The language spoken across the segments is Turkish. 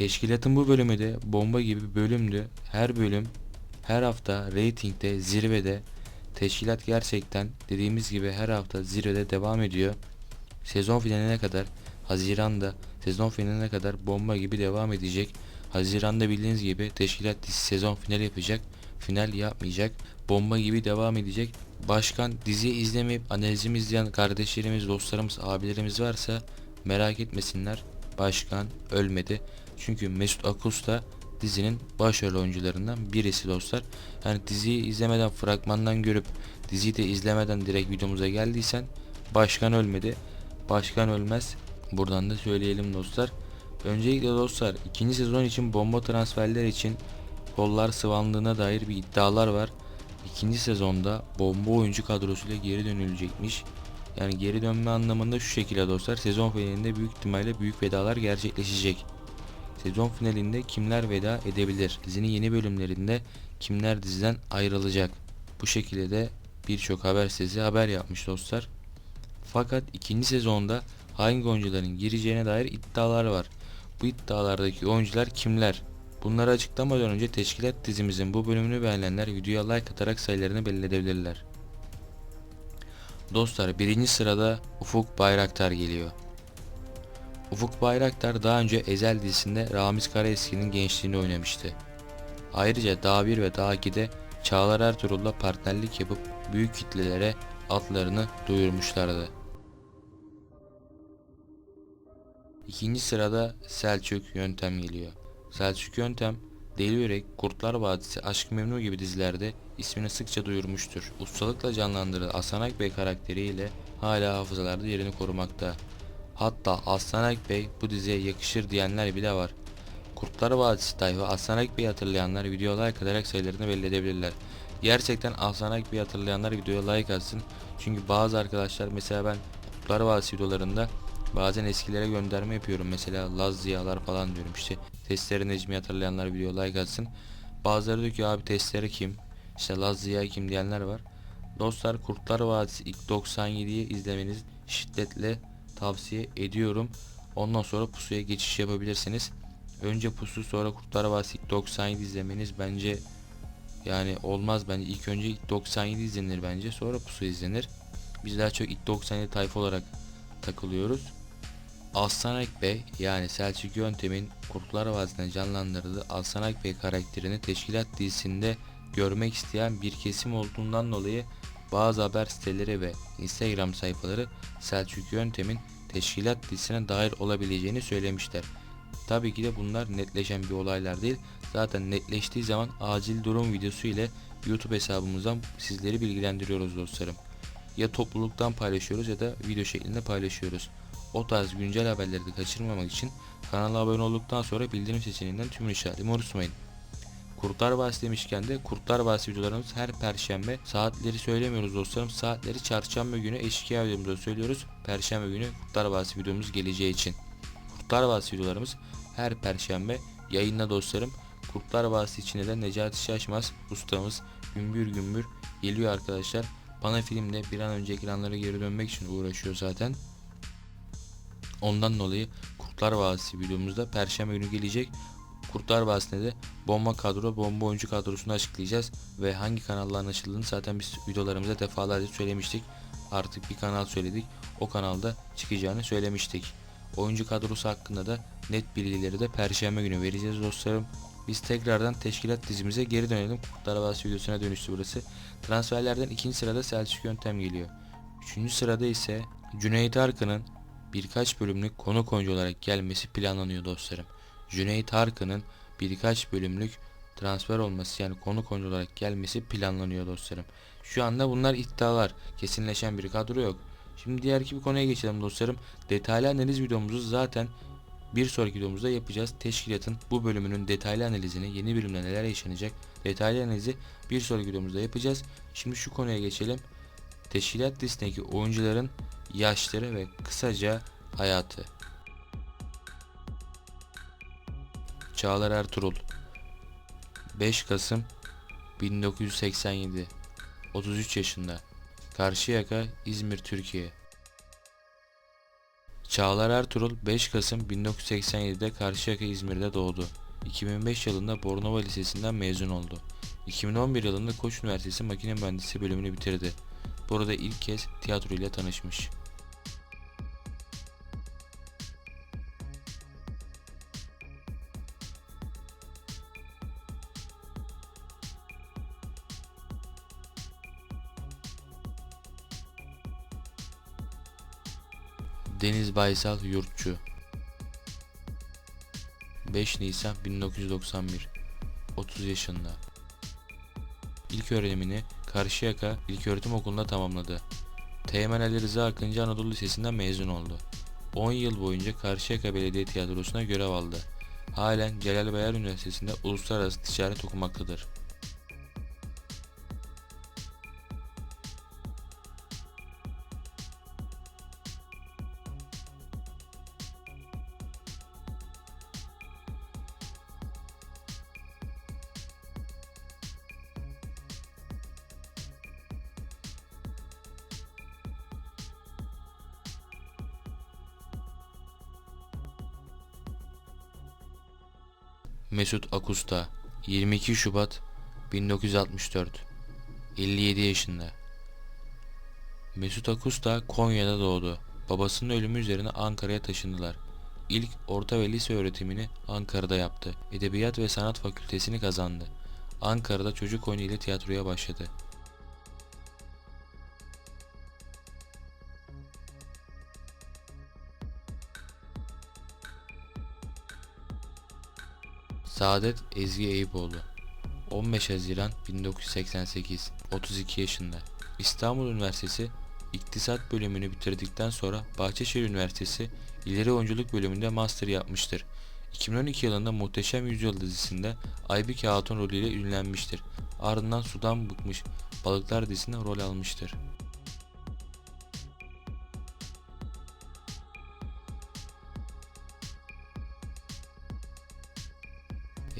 Teşkilatın bu bölümü de bomba gibi bölümdü. Her bölüm her hafta reytingde zirvede. Teşkilat gerçekten dediğimiz gibi her hafta zirvede devam ediyor. Sezon finaline kadar Haziran'da sezon finaline kadar bomba gibi devam edecek. Haziran'da bildiğiniz gibi teşkilat dizisi sezon final yapacak. Final yapmayacak. Bomba gibi devam edecek. Başkan diziyi izlemeyip analizimi izleyen kardeşlerimiz, dostlarımız, abilerimiz varsa merak etmesinler. Başkan ölmedi. Çünkü Mesut Akus da dizinin başrol oyuncularından birisi dostlar. Yani diziyi izlemeden fragmandan görüp diziyi de izlemeden direkt videomuza geldiysen başkan ölmedi. Başkan ölmez. Buradan da söyleyelim dostlar. Öncelikle dostlar ikinci sezon için bomba transferler için kollar sıvanlığına dair bir iddialar var. İkinci sezonda bomba oyuncu kadrosuyla geri dönülecekmiş. Yani geri dönme anlamında şu şekilde dostlar. Sezon finalinde büyük ihtimalle büyük vedalar gerçekleşecek. Sezon finalinde kimler veda edebilir? Dizinin yeni bölümlerinde kimler diziden ayrılacak? Bu şekilde de birçok haber sitesi haber yapmış dostlar. Fakat ikinci sezonda hangi oyuncuların gireceğine dair iddialar var. Bu iddialardaki oyuncular kimler? Bunları açıklamadan önce teşkilat dizimizin bu bölümünü beğenenler videoya like atarak sayılarını belli edebilirler. Dostlar birinci sırada Ufuk Bayraktar geliyor. Ufuk Bayraktar daha önce Ezel dizisinde Ramiz Karaeski'nin gençliğini oynamıştı. Ayrıca Dağ 1 ve Dağ 2'de Çağlar Ertuğrul'la partnerlik yapıp büyük kitlelere adlarını duyurmuşlardı. İkinci sırada Selçuk Yöntem geliyor. Selçuk Yöntem, Deli Yürek, Kurtlar Vadisi, Aşk Memnu gibi dizilerde ismini sıkça duyurmuştur. Ustalıkla canlandırdığı Aslan Akbey karakteriyle hala hafızalarda yerini korumakta. Hatta Aslan Akbey bu diziye yakışır diyenler bile var. Kurtlar Vadisi tayfa Aslan Akbey'i hatırlayanlar videoya like atarak sayılarını belli edebilirler. Gerçekten Aslan Akbey'i hatırlayanlar videoya like atsın. Çünkü bazı arkadaşlar mesela ben Kurtlar Vadisi videolarında bazen eskilere gönderme yapıyorum. Mesela Laz Ziyalar falan diyorum işte. Testere Necmi hatırlayanlar videoya like atsın. Bazıları diyor ki abi testere kim? İşte Laz Ziya kim diyenler var. Dostlar Kurtlar Vadisi ilk 97'yi izlemeniz şiddetle tavsiye ediyorum. Ondan sonra pusuya geçiş yapabilirsiniz. Önce pusu sonra Kurtlar Vadisi ilk 97 izlemeniz bence yani olmaz bence. İlk önce ilk 97 izlenir bence. Sonra pusu izlenir. Biz daha çok ilk 97 tayfa olarak takılıyoruz. Aslan Bey yani Selçuk Yöntem'in Kurtlar Vadisi'nde canlandırdığı Aslan Bey karakterini teşkilat dizisinde görmek isteyen bir kesim olduğundan dolayı bazı haber siteleri ve Instagram sayfaları Selçuk Yöntem'in teşkilat dizisine dahil olabileceğini söylemişler. Tabii ki de bunlar netleşen bir olaylar değil. Zaten netleştiği zaman acil durum videosu ile YouTube hesabımızdan sizleri bilgilendiriyoruz dostlarım. Ya topluluktan paylaşıyoruz ya da video şeklinde paylaşıyoruz. O tarz güncel haberleri de kaçırmamak için kanala abone olduktan sonra bildirim seçeneğinden tüm işaretimi unutmayın. Kurtlar Vadisi demişken de Kurtlar Vadisi videolarımız her perşembe saatleri söylemiyoruz dostlarım. Saatleri çarşamba günü eşkıya videomuzda söylüyoruz. Perşembe günü Kurtlar Vadisi videomuz geleceği için. Kurtlar Vadisi videolarımız her perşembe yayında dostlarım. Kurtlar Vadisi içinde de Necati Şaşmaz ustamız gümbür gümbür geliyor arkadaşlar. Bana filmde bir an önce ekranlara geri dönmek için uğraşıyor zaten. Ondan dolayı Kurtlar Vadisi videomuzda Perşembe günü gelecek. Kurtlar Vadisi'nde de bomba kadro, bomba oyuncu kadrosunu açıklayacağız. Ve hangi kanalların açıldığını zaten biz videolarımızda defalarca söylemiştik. Artık bir kanal söyledik. O kanalda çıkacağını söylemiştik. Oyuncu kadrosu hakkında da net bilgileri de Perşembe günü vereceğiz dostlarım. Biz tekrardan teşkilat dizimize geri dönelim. Kurtlar Vadisi videosuna dönüştü burası. Transferlerden ikinci sırada Selçuk Yöntem geliyor. Üçüncü sırada ise Cüneyt Arkın'ın birkaç bölümlük konuk oyuncu olarak gelmesi planlanıyor dostlarım. Cüneyt Arkın'ın birkaç bölümlük transfer olması yani konuk oyuncu olarak gelmesi planlanıyor dostlarım. Şu anda bunlar iddialar. Kesinleşen bir kadro yok. Şimdi diğer bir konuya geçelim dostlarım. Detaylı analiz videomuzu zaten bir sonraki videomuzda yapacağız. Teşkilatın bu bölümünün detaylı analizini, yeni bölümde neler yaşanacak, detaylı analizi bir sonraki videomuzda yapacağız. Şimdi şu konuya geçelim. Teşkilat listesindeki oyuncuların yaşları ve kısaca hayatı. Çağlar Ertuğrul 5 Kasım 1987 33 yaşında Karşıyaka İzmir Türkiye Çağlar Ertuğrul 5 Kasım 1987'de Karşıyaka İzmir'de doğdu. 2005 yılında Bornova Lisesi'nden mezun oldu. 2011 yılında Koç Üniversitesi Makine Mühendisliği bölümünü bitirdi. Burada ilk kez tiyatro ile tanışmış. Deniz Baysal Yurtçu 5 Nisan 1991 30 yaşında İlk öğrenimini Karşıyaka İlköğretim Okulu'nda tamamladı. Teğmen Ali Rıza Akıncı Anadolu Lisesi'nden mezun oldu. 10 yıl boyunca Karşıyaka Belediye Tiyatrosu'na görev aldı. Halen Celal Bayar Üniversitesi'nde uluslararası ticaret okumaktadır. Mesut Akusta 22 Şubat 1964 57 yaşında Mesut Akusta Konya'da doğdu. Babasının ölümü üzerine Ankara'ya taşındılar. İlk orta ve lise öğretimini Ankara'da yaptı. Edebiyat ve Sanat Fakültesini kazandı. Ankara'da çocuk oyunu ile tiyatroya başladı. Saadet Ezgi Eyüboğlu 15 Haziran 1988 32 yaşında İstanbul Üniversitesi İktisat bölümünü bitirdikten sonra Bahçeşehir Üniversitesi İleri Oyunculuk bölümünde master yapmıştır. 2012 yılında Muhteşem Yüzyıl dizisinde Aybike Hatun rolüyle ünlenmiştir. Ardından Sudan Bıkmış Balıklar dizisinde rol almıştır.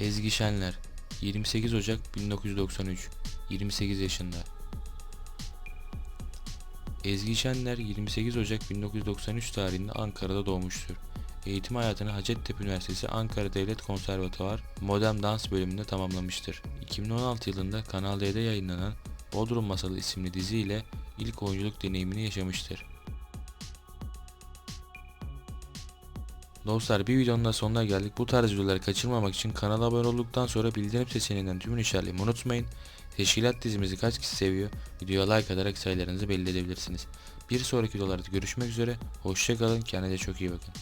Ezgi Şenler 28 Ocak 1993 28 yaşında Ezgi Şenler 28 Ocak 1993 tarihinde Ankara'da doğmuştur. Eğitim hayatını Hacettepe Üniversitesi Ankara Devlet Konservatuvar Modern Dans bölümünde tamamlamıştır. 2016 yılında Kanal D'de yayınlanan Bodrum Masalı isimli dizi ile ilk oyunculuk deneyimini yaşamıştır. Dostlar bir videonun da sonuna geldik. Bu tarz videoları kaçırmamak için kanala abone olduktan sonra bildirim seçeneğinden tümünü işaretlemeyi unutmayın. Teşkilat dizimizi kaç kişi seviyor? Videoya like atarak sayılarınızı belli edebilirsiniz. Bir sonraki videolarda görüşmek üzere. Hoşçakalın. Kendinize çok iyi bakın.